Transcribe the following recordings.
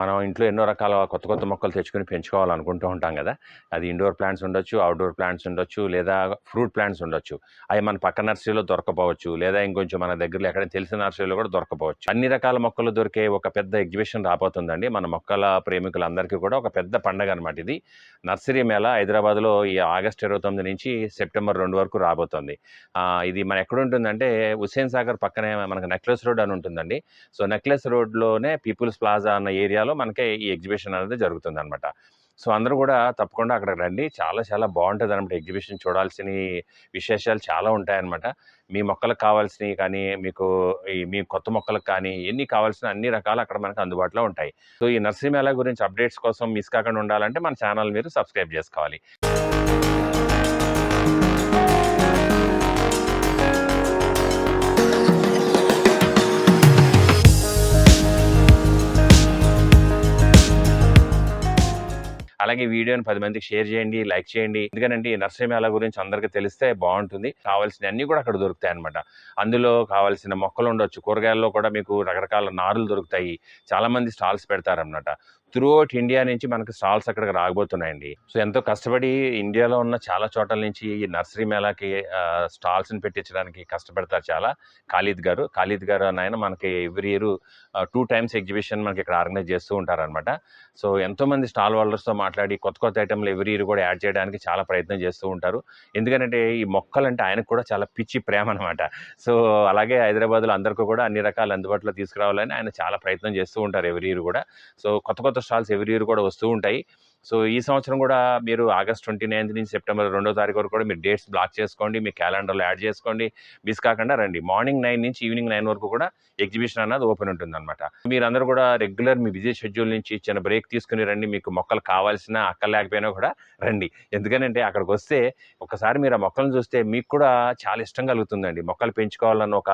మనం ఇంట్లో ఎన్నో రకాల కొత్త కొత్త మొక్కలు తెచ్చుకొని పెంచుకోవాలనుకుంటూ ఉంటాం కదా. అది ఇండోర్ ప్లాంట్స్ ఉండొచ్చు అవుట్డోర్ ప్లాంట్స్ ఉండొచ్చు లేదా ఫ్రూట్ ప్లాంట్స్ ఉండొచ్చు. అవి మన పక్క నర్సరీలో దొరకపోవచ్చు లేదా ఇంకొంచెం మన దగ్గరలో ఎక్కడ తెలిసిన నర్సరీలో కూడా దొరకపోవచ్చు. అన్ని రకాల మొక్కలు దొరికే ఒక పెద్ద ఎగ్జిబిషన్ రాబోతుందండి. మన మొక్కల ప్రేమికులందరికీ కూడా ఒక పెద్ద పండగ అనమాట ఇది. నర్సరీ మేళ హైదరాబాద్లో ఈ ఆగస్ట్ ఇరవై తొమ్మిది నుంచి సెప్టెంబర్ రెండు వరకు రాబోతుంది. ఇది మన ఎక్కడుంటుందంటే హుస్సేన్ సాగర్ పక్కనే మనకు నెక్లెస్ రోడ్ అని ఉంటుందండి. సో నెక్లెస్ రోడ్లోనే పీపుల్స్ ప్లాజా అన్న ఏరియాలో మన మనకి ఈ ఎగ్జిబిషన్ అనేది జరుగుతుంది అనమాట సో అందరూ కూడా తప్పకుండా అక్కడ రండి. చాలా చాలా బాగుంటుంది అనమాట ఎగ్జిబిషన్. చూడాల్సిన విశేషాలు చాలా ఉంటాయన్నమాట. మీ మొక్కలకు కావాల్సినవి కానీ మీకు ఈ మీ కొత్త మొక్కలకు కానీ ఎన్ని కావాల్సిన అన్ని రకాలు అక్కడ మనకు అందుబాటులో ఉంటాయి. సో ఈ నర్సరీ మేళా గురించి అప్డేట్స్ కోసం మిస్ కాకుండా ఉండాలంటే మన ఛానల్ మీరు సబ్స్క్రైబ్ చేసుకోవాలి. అలాగే వీడియోని పది మందికి షేర్ చేయండి లైక్ చేయండి. ఎందుకంటే ఈ నర్సరీ మేళా గురించి అందరికీ తెలిస్తే బాగుంటుంది. కావాల్సిన అన్ని కూడా అక్కడ దొరుకుతాయి అనమాట అందులో కావాల్సిన మొక్కలు ఉండొచ్చు. కూరగాయల్లో కూడా మీకు రకరకాల నారులు దొరుకుతాయి. చాలా మంది స్టాల్స్ పెడతారన్నమాట. త్రూ అవుట్ ఇండియా నుంచి మనకి స్టాల్స్ అక్కడికి రాబోతున్నాయండి. సో ఎంతో కష్టపడి ఇండియాలో ఉన్న చాలా చోట్ల నుంచి ఈ నర్సరీ మేళాకి స్టాల్స్ని పెట్టించడానికి కష్టపడతారు చాలా. ఖాళీద్ గారు ఖాళీద్ గారు అని ఆయన మనకి every year two times exhibition మనకి ఇక్కడ ఆర్గనైజ్ చేస్తూ ఉంటారనమాట సో ఎంతో మంది స్టాల్ హోల్డర్స్తో మాట్లాడి కొత్త కొత్త ఐటెంలు ఎవ్రీ ఇయర్ కూడా యాడ్ చేయడానికి చాలా ప్రయత్నం చేస్తూ ఉంటారు. ఎందుకంటే ఈ మొక్కలంటే ఆయనకు కూడా చాలా పిచ్చి ప్రేమ అనమాట సో అలాగే హైదరాబాద్లో అందరికీ కూడా అన్ని రకాల అందుబాటులో తీసుకురావాలని ఆయన చాలా ప్రయత్నం చేస్తూ ఉంటారు ఎవ్రీ ఇయర్ కూడా. సో కొత్త కొత్త స్టాల్స్ ఎవ్రీ ఇయర్ కూడా వస్తూ ఉంటాయి. సో ఈ సంవత్సరం కూడా మీరు ఆగస్ట్ ట్వంటీ నైన్త్ నుంచి సెప్టెంబర్ రెండో తారీఖు వరకు కూడా మీరు డేట్స్ బ్లాక్ చేసుకోండి మీ క్యాలెండర్లో యాడ్ చేసుకోండి. మిస్ కాకుండా రండి. మార్నింగ్ నైన్ నుంచి ఈవినింగ్ నైన్ వరకు కూడా ఎగ్జిబిషన్ అన్నది ఓపెన్ ఉంటుంది అనమాట మీరందరూ కూడా రెగ్యులర్ మీ బిజీ షెడ్యూల్ నుంచి చిన్న బ్రేక్ తీసుకుని రండి. మీకు మొక్కలు కావాల్సిన అక్కర్లేకపోయినా కూడా రండి. ఎందుకనంటే అక్కడికి వస్తే ఒకసారి మీరు ఆ మొక్కలను చూస్తే మీకు కూడా చాలా ఇష్టం కలుగుతుందండి. మొక్కలు పెంచుకోవాలన్న ఒక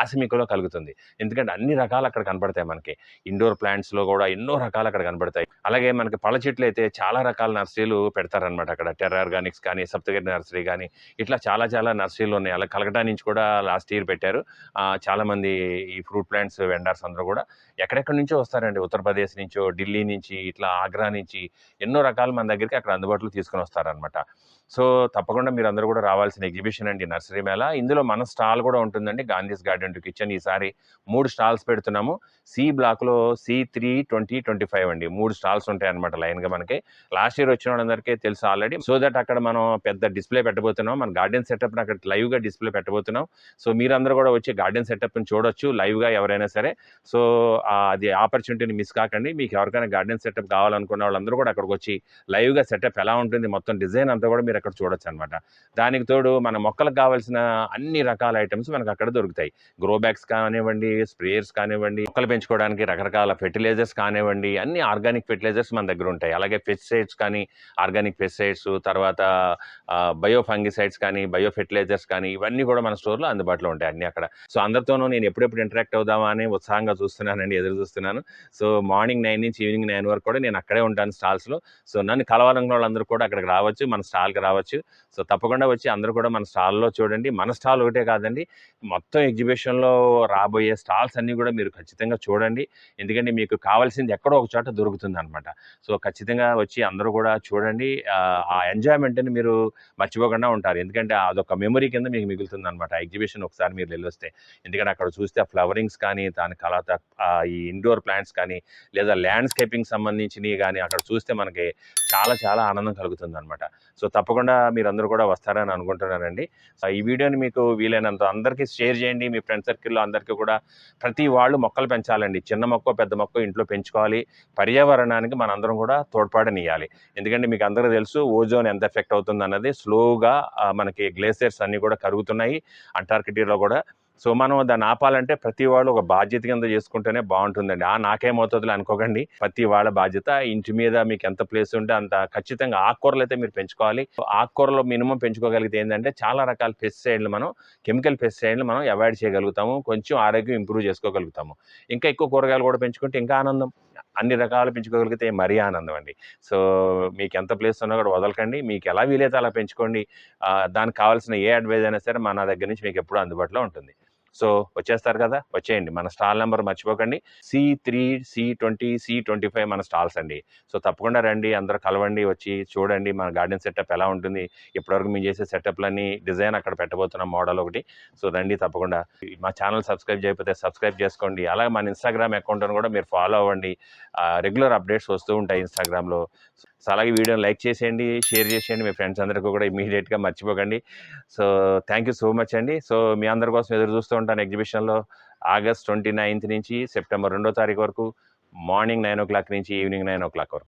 ఆశ మీకులో కలుగుతుంది. ఎందుకంటే అన్ని రకాలు అక్కడ కనపడతాయి మనకి. ఇండోర్ ప్లాంట్స్లో కూడా ఎన్నో రకాలు అక్కడ కనపడతాయి అలాగే మనకి పళ్ళ చెట్లు అయితే చాలా రకాల నర్సరీలు పెడతారనమాట అక్కడ. టెర్ర ఆర్గానిక్స్ కానీ సప్తగిరి నర్సరీ కానీ ఇట్లా చాలా చాలా నర్సరీలు ఉన్నాయి. అలా కలకటా నుంచి కూడా లాస్ట్ ఇయర్ పెట్టారు. చాలామంది ఈ ఫ్రూట్ ప్లాంట్స్ వెండర్స్ అందరూ కూడా. ఎక్కడెక్కడి నుంచో వస్తారండి. ఉత్తరప్రదేశ్ నుంచో ఢిల్లీ నుంచి ఇట్లా ఆగ్రా నుంచి ఎన్నో రకాలు మన దగ్గరికి అక్కడ అందుబాటులో తీసుకొని వస్తారనమాట సో తప్పకుండా మీరు అందరూ కూడా రావాల్సిన ఎగ్జిబిషన్ అండి నర్సరీ మేళ. ఇందులో మన స్టాల్ కూడా ఉంటుందండి గాంధీస్ గార్డెన్ టు కిచెన్. ఈసారి మూడు స్టాల్స్ పెడుతున్నాము. సి బ్లాక్లో C three twenty twenty five అండి. మూడు స్టాల్స్ ఉంటాయి అనమాట లైన్గా మనకి. లాస్ట్ ఇయర్ వచ్చిన వాళ్ళందరికీ తెలుసు ఆల్రెడీ. సో దట్ అక్కడ మనం పెద్ద డిస్ప్లే పెట్టబోతున్నాం. మన గార్డెన్ సెటప్ అక్కడ లైవ్గా డిస్ప్లే పెట్టబోతున్నాం. సో మీరందరూ కూడా వచ్చి గార్డెన్ సెటప్ని చూడొచ్చు లైవ్గా ఎవరైనా సరే. సో అది ఆపర్చునిటీని మిస్ కాకండి. మీకు ఎవరికైనా గార్డెన్ సెటప్ కావాలనుకున్న వాళ్ళందరూ కూడా అక్కడికి వచ్చి లైవ్గా సెటప్ ఎలా ఉంటుంది మొత్తం డిజైన్ అంతా కూడా మీరు అక్కడ చూడొచ్చు అనమాట దానికి తోడు మన మొక్కలకు కావాల్సిన అన్ని రకాల ఐటమ్స్ మనకు అక్కడ దొరుకుతాయి. గ్రో బ్యాగ్స్ కానివ్వండి స్ప్రేయర్స్ కానివ్వండి మొక్కలు పెంచుకోవడానికి రకరకాల ఫెర్టిలైజర్స్ కానివ్వండి అన్ని ఆర్గానిక్ ఫెర్టిలైజర్స్ మన దగ్గర ఉంటాయి. అలాగే పెస్టిసైడ్స్ కానీ ఆర్గానిక్ పెస్టిసైడ్స్ తర్వాత బయో ఫంగిసైడ్స్ కానీ బయో ఫెర్టిలైజర్స్ కానీ ఇవన్నీ కూడా మన స్టోర్లో అందుబాటులో ఉంటాయి అన్ని అక్కడ. సో అందరితోనూ నేను ఎప్పుడెప్పుడు ఇంటరాక్ట్ అవుదామా అని ఉత్సాహంగా చూస్తున్నానండి ఎదురు చూస్తున్నాను. సో మార్నింగ్ నైన్ నుంచి ఈవినింగ్ నైన్ వరకు కూడా నేను అక్కడే ఉంటాను స్టాల్స్లో. సో నన్ను కలవాలనుకున్న వాళ్ళందరూ కూడా అక్కడికి రావచ్చు. మన స్టాల్కి రావచ్చు. సో తప్పకుండా వచ్చి అందరూ కూడా మన స్టాల్లో చూడండి. మన స్టాల్ ఒకటే కాదండి. మొత్తం ఎగ్జిబిషన్లో రాబోయే స్టాల్స్ అన్నీ కూడా మీరు ఖచ్చితంగా చూడండి. ఎందుకంటే మీకు కావాల్సింది ఎక్కడో ఒక చోట దొరుకుతుంది అనమాట సో ఖచ్చితంగా వచ్చి అందరూ కూడా చూడండి. ఆ, ఎంజాయ్మెంట్ని మీరు మర్చిపోకుండా ఉంటారు. ఎందుకంటే అదొక మెమరీ కింద మీకు మిగులుతుంది అనమాట ఎగ్జిబిషన్ ఒకసారి మీరు వెళ్ళొస్తే. ఎందుకంటే అక్కడ చూస్తే ఫ్లవరింగ్స్ కానీ దాని తర్వాత ఈ ఇండోర్ ప్లాంట్స్ కానీ లేదా ల్యాండ్స్కేపింగ్ సంబంధించినవి కానీ అక్కడ చూస్తే మనకి చాలా చాలా ఆనందం కలుగుతుంది అనమాట సో తప్పకుండా తప్పకుండా మీరందరూ కూడా వస్తారని అనుకుంటున్నానండి. సో ఈ వీడియోని మీకు వీలైనంత అందరికీ షేర్ చేయండి. మీ ఫ్రెండ్ సర్కిల్లో అందరికీ కూడా ప్రతి వాళ్ళు మొక్కలు పెంచాలండి. చిన్న మొక్క పెద్ద మొక్క ఇంట్లో పెంచుకోవాలి. పర్యావరణానికి మనందరం కూడా తోడ్పాటనియాలి ఎందుకంటే మీకు అందరికీ తెలుసు ఓజోన్ ఎంత ఎఫెక్ట్ అవుతుంది అన్నది స్లోగా మనకి గ్లేసియర్స్ అన్నీ కూడా కరుగుతున్నాయి. అంటార్కిటీలో కూడా సో మనం దాన్ని ఆపాలంటే ప్రతి వాళ్ళు ఒక బాధ్యత కింద చేసుకుంటేనే బాగుంటుందండి. ఆ నాకేమవుతుందిలే అనుకోకండి. ప్రతి వాళ్ళ బాధ్యత ఇంటి మీద మీకు ఎంత ప్లేస్ ఉంటే అంత ఖచ్చితంగా ఆకుకూరలు అయితే మీరు పెంచుకోవాలి. ఆకుకూరలో మినిమం పెంచుకోగలిగితే ఏంటంటే చాలా రకాల పెస్టిసైడ్లు మనం కెమికల్ పెస్టిసైడ్లు మనం అవాయిడ్ చేయగలుగుతాము. కొంచెం ఆరోగ్యం ఇంప్రూవ్ చేసుకోగలుగుతాము. ఇంకా ఎక్కువ కూరగాయలు కూడా పెంచుకుంటే ఇంకా ఆనందం. అన్ని రకాలు పెంచుకోగలిగితే మరీ ఆనందం అండి. సో మీకు ఎంత ప్లేస్ ఉన్నా కూడా వదలకండి. మీకు ఎలా వీలైతే అలా పెంచుకోండి. దానికి కావాల్సిన ఏ అడ్వైజ్ అయినా సరే మన దగ్గర నుంచి మీకు ఎప్పుడూ అందుబాటులో ఉంటుంది. సో వచ్చేస్తారు కదా! వచ్చేయండి. మన స్టాల్ నెంబర్ మర్చిపోకండి. C three C twenty C twenty five మన స్టాల్స్ అండి. సో తప్పకుండా రండి. అందరూ కలవండి. వచ్చి చూడండి మన గార్డెన్ సెటప్ ఎలా ఉంటుంది. ఇప్పటివరకు మేము చేసే సెటప్లన్నీ డిజైన్ అక్కడ పెట్టబోతున్న మోడల్ ఒకటి. సో రండి తప్పకుండా. మా ఛానల్ సబ్స్క్రైబ్ చేయకపోతే సబ్స్క్రైబ్ చేసుకోండి. అలాగే మన ఇన్స్టాగ్రామ్ అకౌంట్ను కూడా మీరు ఫాలో అవ్వండి. రెగ్యులర్ అప్డేట్స్ వస్తూ ఉంటాయి ఇన్స్టాగ్రామ్లో. సో అలాగే వీడియోని లైక్ చేసేయండి. షేర్ చేసేయండి. మీ ఫ్రెండ్స్ అందరికీ కూడా ఇమీడియట్గా మర్చిపోకండి. So thank you so much అండి. సో మీ అందరి కోసం ఎదురు చూస్తూ ఉంటాను ఎగ్జిబిషన్లో. ఆగస్ట్ ట్వంటీ నైన్త్ నుంచి సెప్టెంబర్ రెండో తారీఖు వరకు మార్నింగ్ నైన్ ఓ క్లాక్ నుంచి ఈవినింగ్ నైన్ ఓ క్లాక్ వరకు.